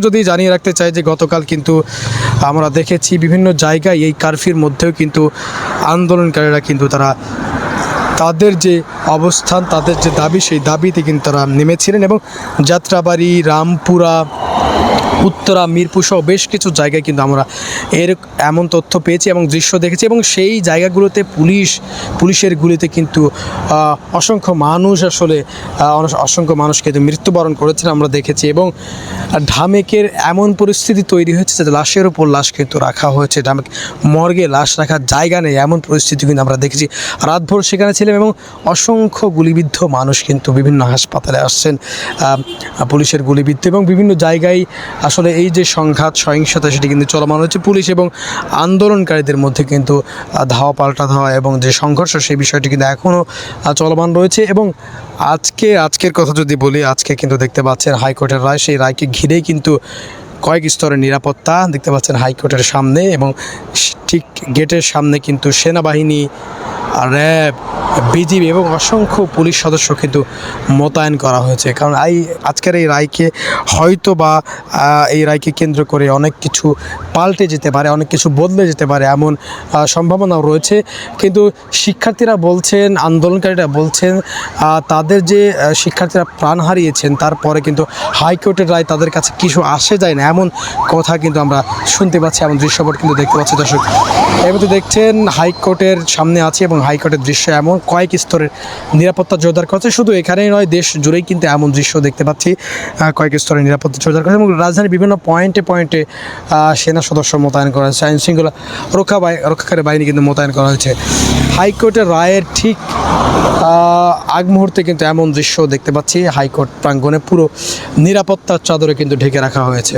যদি জানিয়ে রাখতে চাই যে গতকাল কিন্তু আমরা দেখেছি বিভিন্ন জায়গায় এই কারফিউর মধ্যেও কিন্তু আন্দোলনকারীরা কিন্তু তারা তাদের যে অবস্থান, তাদের যে দাবি, সেই দাবিতে কিন্তু তারা নেমেছিলেন এবং যাত্রাবাড়ি, রামপুরা উত্তরা, মিরপুর সহ বেশ কিছু জায়গায় কিন্তু আমরা এর এমন তথ্য পেয়েছি এবং দৃশ্য দেখেছি এবং সেই জায়গাগুলোতে পুলিশ, পুলিশের গুলিতে কিন্তু অসংখ্য মানুষ আসলে অসংখ্য মানুষ কিন্তু মৃত্যুবরণ করেছেন আমরা দেখেছি এবং ঢামেকের এমন পরিস্থিতি তৈরি হয়েছে যে লাশের উপর লাশ কিন্তু রাখা হয়েছে। ঢামেক মর্গে লাশ রাখার জায়গা নেই, এমন পরিস্থিতি কিন্তু আমরা দেখেছি। রাতভর সেখানে ছিলাম এবং অসংখ্য গুলিবিদ্ধ মানুষ কিন্তু বিভিন্ন হাসপাতালে আসছেন পুলিশের গুলিবিদ্ধ এবং বিভিন্ন জায়গায় আসলে এই যে সংঘাত, সহিংসতা সেটি কিন্তু চলমান হচ্ছে পুলিশ এবং আন্দোলনকারীদের মধ্যে কিন্তু ধাওয়া পাল্টা ধাওয়া এবং যে সংঘর্ষ, সেই বিষয়টি কিন্তু এখনও চলমান রয়েছে এবং আজকে, আজকের কথা যদি বলি, আজকে কিন্তু দেখতে পাচ্ছেন হাইকোর্টের রায়। সেই রায়কে ঘিরেই কিন্তু কয়েক স্তরের নিরাপত্তা দেখতে পাচ্ছেন হাইকোর্টের সামনে এবং ঠিক গেটের সামনে কিন্তু সেনাবাহিনী র্যাব, বিজিবি এবং অসংখ্য পুলিশ সদস্য কিন্তু মোতায়েন করা হয়েছে। কারণ এই আজকের এই রায়কে হয়তো বা এই রায়কে কেন্দ্র করে অনেক কিছু পাল্টে যেতে পারে, অনেক কিছু বদলে যেতে পারে এমন সম্ভাবনাও রয়েছে। কিন্তু শিক্ষার্থীরা বলছেন, আন্দোলনকারীরা বলছেন তাদের যে শিক্ষার্থীরা প্রাণ হারিয়েছেন, তারপরে কিন্তু হাইকোর্টের রায় তাদের কাছে কিছু আসে যায় না এমন কথা কিন্তু আমরা শুনতে পাচ্ছি, এমন দৃশ্যপট কিন্তু দেখতে পাচ্ছি। দর্শক তো দেখছেন, হাইকোর্টের সামনে আছে এবং হাইকোর্টের দৃশ্য এমন, কয়েক স্তরের নিরাপত্তা জোরদার করছে শুধু এখানেই নয়, দেশ জুড়েই কিন্তু এমন দৃশ্য দেখতে পাচ্ছি কয়েক স্তরের নিরাপত্তা জোরদার করছে এবং রাজধানীর বিভিন্ন পয়েন্টে পয়েন্টে সেনা সদস্য মোতায়েন করা হয়েছে। আইন শৃঙ্খলা রক্ষা রক্ষাকারী বাহিনী কিন্তু মোতায়েন করা হয়েছে। হাইকোর্টের রায়ের ঠিক আগ মুহূর্তে কিন্তু এমন দৃশ্য দেখতে পাচ্ছি। হাইকোর্ট প্রাঙ্গণে পুরো নিরাপত্তার চাদরে কিন্তু ঢেকে রাখা হয়েছে।